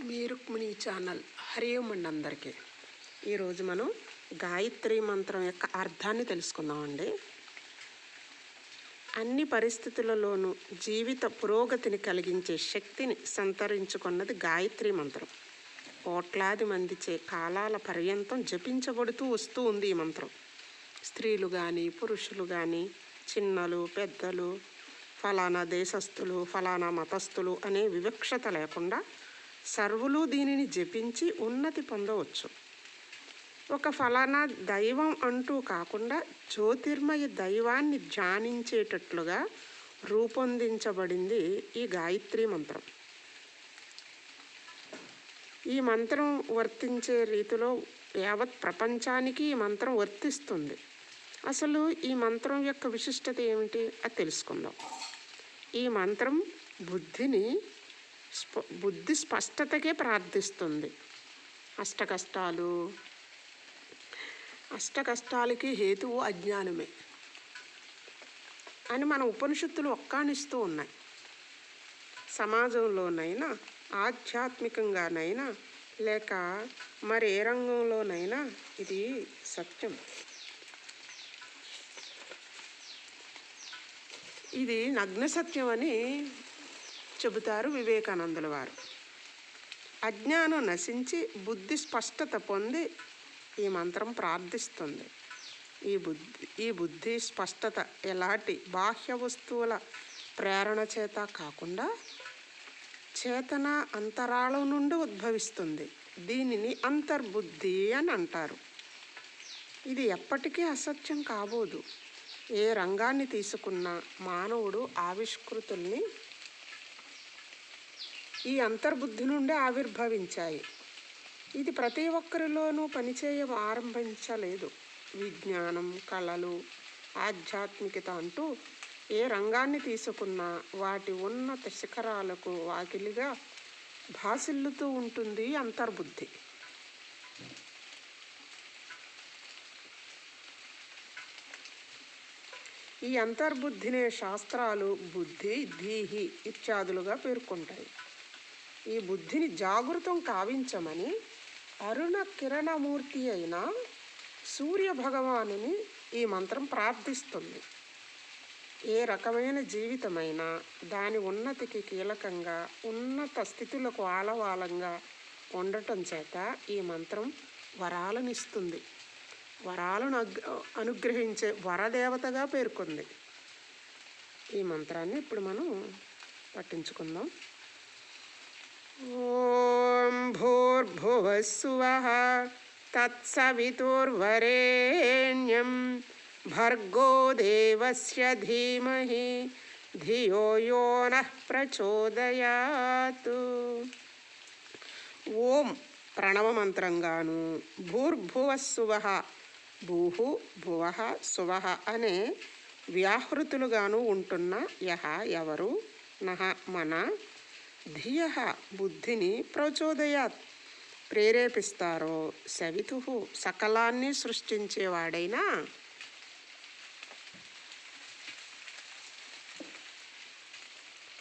మీ Rukmini channel Hari అండి అందరికీ. ఈరోజు మనం గాయత్రి మంత్రం యొక్క అర్థాన్ని తెలుసుకుందామండి. అన్ని పరిస్థితులలోనూ జీవిత పురోగతిని కలిగించే శక్తిని సంతరించుకున్నది గాయత్రి మంత్రం. కోట్లాది మందిచే కాలాల పర్యంతం జపించబడుతూ వస్తూ ఉంది ఈ మంత్రం. స్త్రీలు కానీ పురుషులు కానీ చిన్నలు పెద్దలు ఫలానా దేశస్థులు ఫలానా మతస్థులు అనే వివక్షత లేకుండా సర్వులు దీనిని జపించి ఉన్నతి పొందవచ్చు. ఒక ఫలానా దైవం అంటూ కాకుండా జ్యోతిర్మయ దైవాన్ని ధ్యానించేటట్లుగా రూపొందించబడింది ఈ గాయత్రి మంత్రం. ఈ మంత్రం వర్తించే రీతిలో యావత్ ప్రపంచానికి ఈ మంత్రం వర్తిస్తుంది. అసలు ఈ మంత్రం యొక్క విశిష్టత ఏమిటి అది తెలుసుకుందాం. ఈ మంత్రం బుద్ధిని బుద్ధి స్పష్టతకే ప్రార్థిస్తుంది. అష్ట కష్టాలు అష్ట కష్టాలకి హేతువు అజ్ఞానమే అని మన ఉపనిషత్తులు ఒక్కానిస్తూ ఉన్నాయి. సమాజంలోనైనా ఆధ్యాత్మికంగానైనా లేక మరి ఏ రంగంలోనైనా ఇది సత్యం. ఇది నగ్న సత్యం అని చెబుతారు వివేకానందుల వారు. అజ్ఞానం నశించి బుద్ధి స్పష్టత పొంది ఈ మంత్రం ప్రార్థిస్తుంది. ఈ బుద్ధి ఈ బుద్ధి స్పష్టత ఎలాంటి బాహ్య వస్తువుల ప్రేరణ చేత కాకుండా చేతన అంతరాళం నుండి ఉద్భవిస్తుంది. దీనిని అంతర్బుద్ధి అని అంటారు. ఇది ఎప్పటికీ అసత్యం కాబోదు. ఏ రంగాన్ని తీసుకున్నా మానవుడు ఆవిష్కృతుల్ని ఈ అంతర్బుద్ధి నుండి ఆవిర్భవించాయి. ఇది ప్రతి ఒక్కరిలోనూ పనిచేయ ఆరంభించలేదు. విజ్ఞానం కళలు ఆధ్యాత్మికత అంటూ ఏ రంగాన్ని తీసుకున్నా వాటి ఉన్నత శిఖరాలకు వాకిలిగా భాసిల్లుతూ ఉంటుంది అంతర్బుద్ధి. ఈ అంతర్బుద్ధినే శాస్త్రాలు బుద్ధి ధీహి ఇత్యాదులుగా పేర్కొంటాయి. ఈ బుద్ధిని జాగృతం కావించమని అరుణ కిరణమూర్తి అయిన సూర్య భగవానుని ఈ మంత్రం ప్రార్థిస్తుంది. ఏ రకమైన జీవితమైనా దాని ఉన్నతికి కీలకంగా ఉన్నత స్థితులకు ఆలవాలంగా ఉండటం చేత ఈ మంత్రం వరాలనిస్తుంది. వరాలను అనుగ్రహించే వరదేవతగా పేర్కొంది. ఈ మంత్రాన్ని ఇప్పుడు మనం పట్టించుకుందాం. భూర్భువస్సువః తత్సవితుర్వరేణ్యం భర్గో దేవస్య ధీమహి ధియో యో నః ప్రచోదయాత్ ఓం ప్రణవమంత్రంగాను భూర్భువస్సువః భూహు భువ సువ అనే వ్యాహృతులుగాను ఉంటున్న యహ ఎవరు? నహ మన ధియ బుద్ధిని ప్రచోదయాత్। ప్రేరేపిస్తారో సవితు సకలాన్ని సృష్టించేవాడైనా?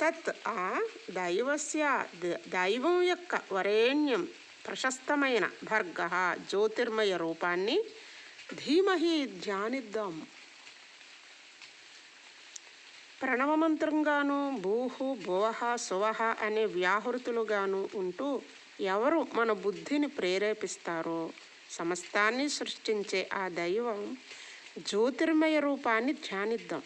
తత్ ఆ దైవస్య ద- దైవం యొక్క వరేణ్యం ప్రశస్తమైన భర్గ జ్యోతిర్మయ రూపాన్ని ధీమహి ధ్యానిద్దాం. ప్రణవమంత్రంగాను భూహు భువహ సువహ అనే వ్యాహృతులుగాను ఉంటూ ఎవరు మన బుద్ధిని ప్రేరేపిస్తారో సమస్తాన్ని సృష్టించే ఆ దైవం జ్యోతిర్మయ రూపాన్ని ధ్యానిద్దాం.